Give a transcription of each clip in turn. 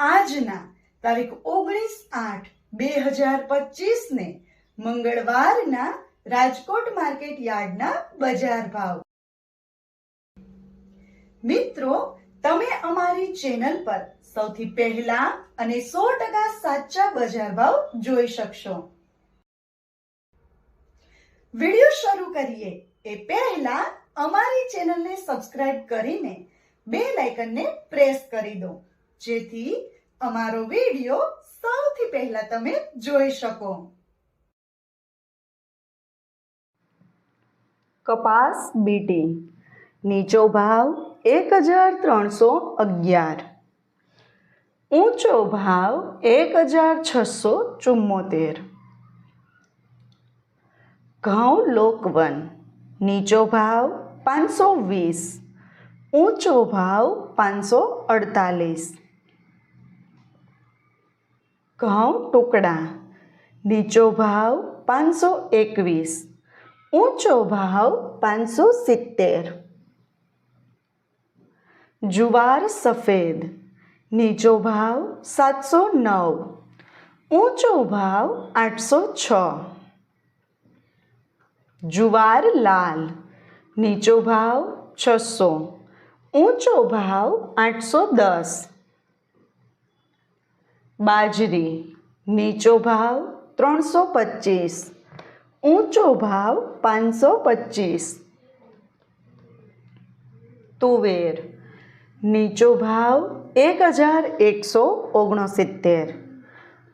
આજના તારીખ ઓગણીસ આઠ બે હજાર પચીસ ને મંગળવારના રાજકોટ માર્કેટ યાર્ડના બજાર ભાવ. મિત્રો, તમે અમારી ચેનલ પર સૌથી પહેલા અને સો ટકા સાચા બજાર ભાવ જોઈ શકશો. વિડિયો શરૂ કરીએ એ પહેલા અમારી ચેનલને સબસ્ક્રાઇબ કરીને બે લાઇકનને પ્રેસ કરી દો. જેથી અમારો વીડિયો સૌથી પહેલા તમે જોઈ શકો. કપાસ બીટી. નીચો ભાવ એક હજાર ત્રણસો અગિયાર. ઊંચો ભાવ એક હજાર છસો ચુમ્મોતેર ઘઉં લોકવન. નીચો ભાવ પાંચસો વીસ. ઊંચો ભાવ પાંચસો અડતાલીસ. ઘઉં ટુકડા નીચો ભાવ પાંચસો એકવીસ ઊંચો ભાવ પાંચસો સિત્તેર જુવાર સફેદ નીચો ભાવ સાતસો નવ ઊંચો ભાવ આઠસો છ જુવાર લાલ નીચો ભાવ છસો ઊંચો ભાવ આઠસો દસ બાજરી નીચો ભાવ ત્રણસો પચીસ ઊંચો ભાવ પાંચસો પચીસ તુવેર નીચો ભાવ એક હજાર એકસો ઓગણસિત્તેર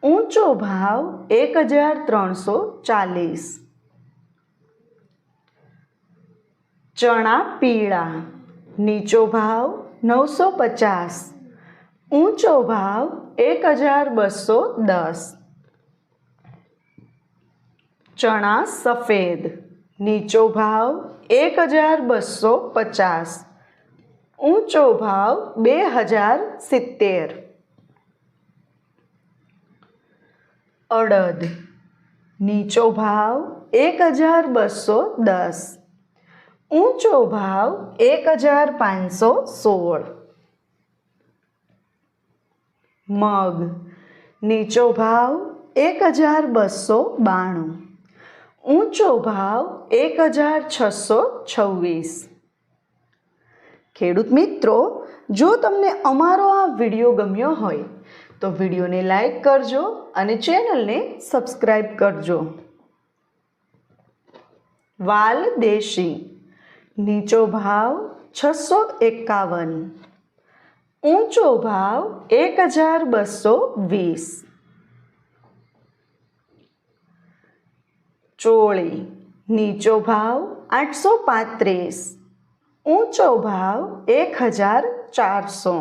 ઊંચો ભાવ એક હજાર ત્રણસો ચાલીસ ચણા પીળા નીચો ભાવ નવસો પચાસ ઊંચો ભાવ એક હજાર બસો દસ. ચણા સફેદ. નીચો ભાવ એક હજાર બસો પચાસ. ઊંચો ભાવ બે હજાર સિત્તેર. અડદ. નીચો ભાવ એક હજાર બસો દસ. ઊંચો ભાવ એક હજાર પાંચસો સોળ. મગ. નીચો ભાવ એક હજાર બસો બાણું. ઊંચો ભાવ એક હજાર છસો છવ્વીસ ખેડૂત મિત્રો, જો તમને અમારો આ વીડિયો ગમ્યો હોય, તો વિડીયોને લાઈક કરજો અને ચેનલને સબસ્ક્રાઈબ કરજો. વાલ દેશી. નીચો ભાવ છસો એકાવન. ઊંચો ભાવ એક હજાર બસો વીસ. ચોળી, નીચો ભાવ આઠસો પાંત્રીસ. ઊંચો ભાવ એક હજાર ચારસો.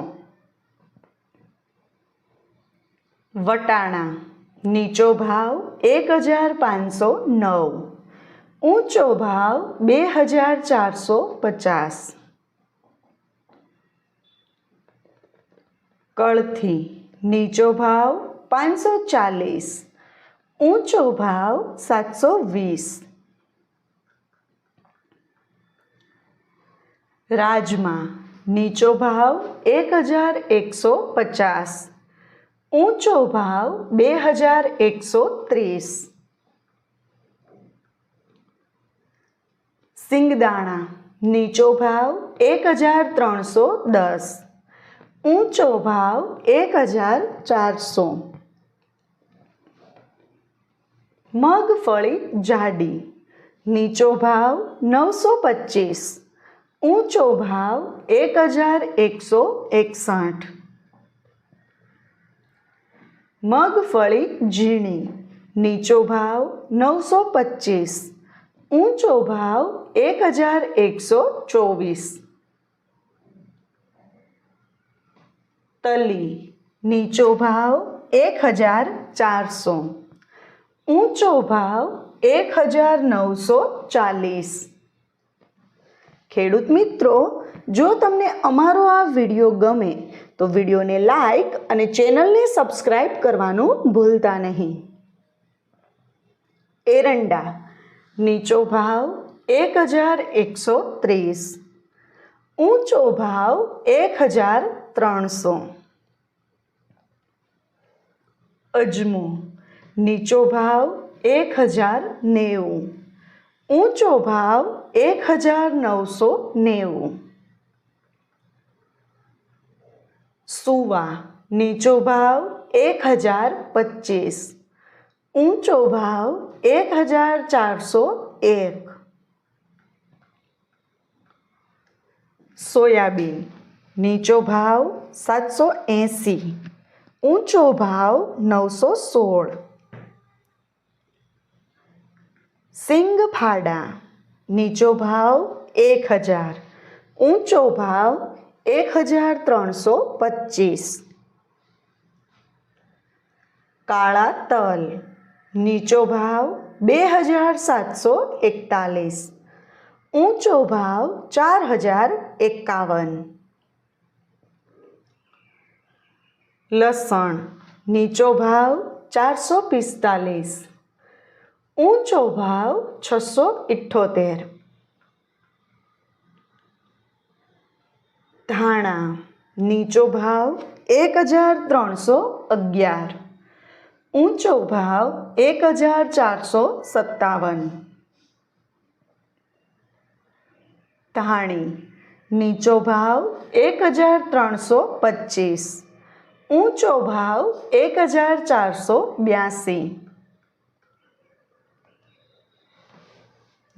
વટાણા, નીચો ભાવ એક હજાર પાંચસો નવ. ઊંચો ભાવ બે હજાર ચારસો પચાસ. કળથી નીચો ભાવ પાંચસો ચાલીસ ઊંચો ભાવ સાતસો વીસ રાજમા નીચો ભાવ એક હજાર એકસો પચાસ ઊંચો ભાવ બે હજાર એકસો ત્રીસ સિંગદાણા નીચો ભાવ એક હજાર ત્રણસો દસ ઊંચો ભાવ એક હજાર ચારસો. મગફળી જાડી. નીચો ભાવ નવસો પચીસ. ઊંચો ભાવ એક હજાર એકસો એકસઠ. મગફળી ઝીણી. નીચો ભાવ નવસો પચીસ. ઊંચો ભાવ એક હજાર એકસો ચોવીસ. તલી, નીચો ભાવ એક હજાર ચારસો. ઊંચો ભાવ એક હજાર નવસો ચાલીસ. ખેડૂત મિત્રો, જો તમને અમારો આ વીડિયો ગમે, તો વિડીયોને લાઈક અને ચેનલને સબસ્ક્રાઈબ કરવાનું ભૂલતા નહીં. એરંડા, નીચો ભાવ એક હજાર એકસો ત્રીસ. ઊંચો ભાવ એક હજાર ત્રણસો અજમો નીચો ભાવ એક હજાર નેવું ઊંચો ભાવ એક હજાર નવસો નેવું સુવા નીચો ભાવ એક હજાર પચીસ ઊંચો ભાવ એક હજાર ચારસો એક સોયાબીન નીચો ભાવ સાતસો એંસી ઊંચો ભાવ નવસો સોળ સિંગ ફાડા નીચો ભાવ એક હજાર ઊંચો ભાવ એક હજાર ત્રણસો પચીસ કાળા તલ નીચો ભાવ બે હજાર સાતસો એકતાલીસ ઊંચો ભાવ ચાર હજાર એકાવન લસણ નીચો ભાવ ચારસો પિસ્તાલીસ ઊંચો ભાવ છસો ઇઠ્ઠોતેર ધાણા નીચો ભાવ એક હજાર ત્રણસો અગિયાર ઊંચો ભાવ એક હજાર ચારસો સત્તાવન ધાણી, નીચો ભાવ એક હજાર ત્રણસો પચીસ, ઊંચો ભાવ એક હજાર ચારસો બ્યાસી.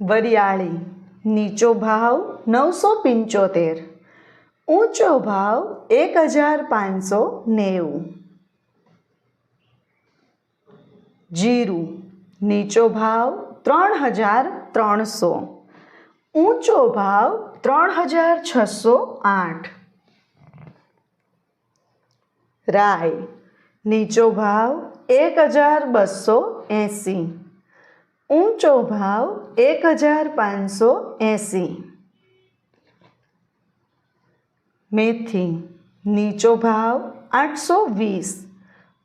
વરિયાળી, નીચો ભાવ નવસો પંચોતેર, ઊંચો ભાવ એક હજાર પાંચસો નેવું. જીરું, નીચો ભાવ ત્રણ હજાર ત્રણસો. ઊંચો ભાવ ત્રણ હજાર છસો આઠ રાય નીચો ભાવ એક હજાર બસો એંસી ઊંચો ભાવ એક હજાર પાંચસો એંસી મેથી નીચો ભાવ આઠસો વીસ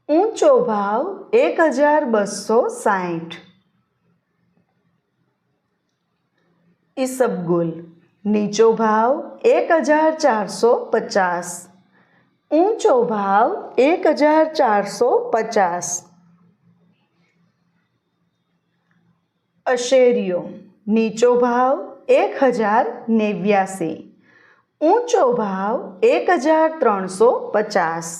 ઊંચો ભાવ એક હજાર બસો સાઠ ઈસબગુલ નીચો ભાવ એક હજાર ચારસો પચાસ ઊંચો ભાવ એક હજાર ચારસો પચાસ અશેરીઓ નીચો ભાવ એક હજાર નેવ્યાસી ઊંચો ભાવ એક હજાર ત્રણસો પચાસ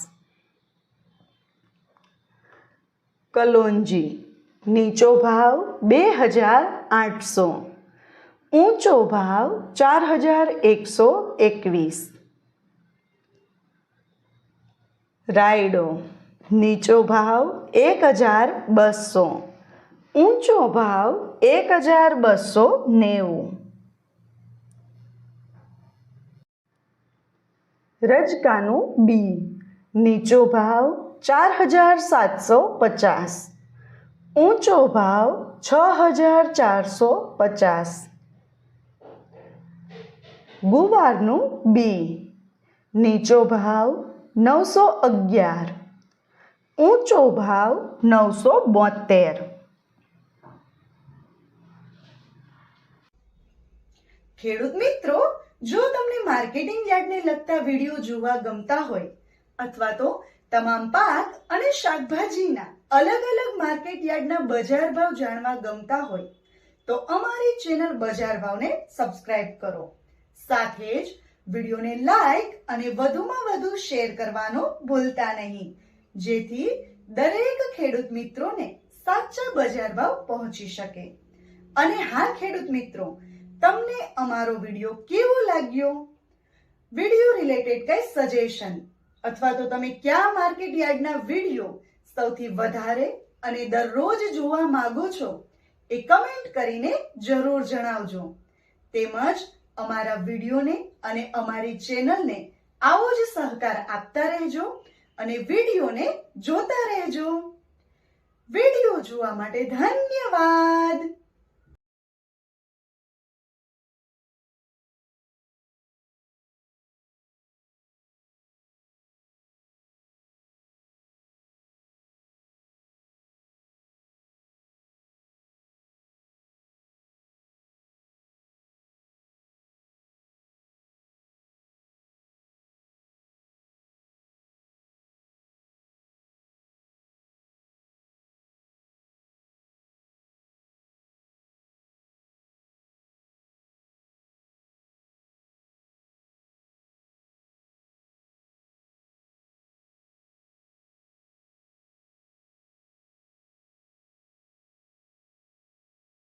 કલોંજી નીચો ભાવ બે હજાર આઠસો ઊંચો ભાવ ચાર હજાર એકસો એકવીસ રાયડો નીચો ભાવ એક હજાર બસો ઊંચો ભાવ એક હજાર બસો નેવું રજકાનું બી નીચો ભાવ ચાર હજાર સાતસો પચાસ ઊંચો ભાવ છ હજાર ચારસો પચાસ ગુવારનું બી. નીચો ભાવ નવસો અગિયાર. ઊંચો ભાવ નવસો બોતેર ખેડૂત મિત્રો, જો તમને માર્કેટિંગ યાર્ડને લગતા વીડિયો જોવા ગમતા હોય, અથવા તો તમામ પાક અને શાકભાજીના અલગ અલગ માર્કેટ યાર્ડના બજાર ભાવ જાણવા ગમતા હોય, તો અમારી ચેનલ બજાર ભાવને સબસ્ક્રાઇબ કરો. સાથે જ વિડીયોને લાઈક અને વધુમાં વધુ શેર કરવાનું ભૂલતા નહીં. જેથી દરેક ખેડૂત મિત્રોને સાચા બજાર ભાવ પહોંચી શકે. અને હા, ખેડૂત મિત્રો, તમને અમારો વીડિયો કેવો લાગ્યો? વીડિયો રિલેટેડ કઈ સજેશન અથવા તો તમે કયા માર્કેટ યાર્ડના વીડિયો સૌથી વધારે અને દરરોજ જોવા માંગો છો એ કમેન્ટ કરીને જરૂર જણાવજો. તેમજ અમારા વિડીયોને અને અમારી ચેનલને આવો જ સહકાર આપતા રહેજો અને વિડીયોને જોતા રહેજો. વીડિયો જોવા માટે ધન્યવાદ.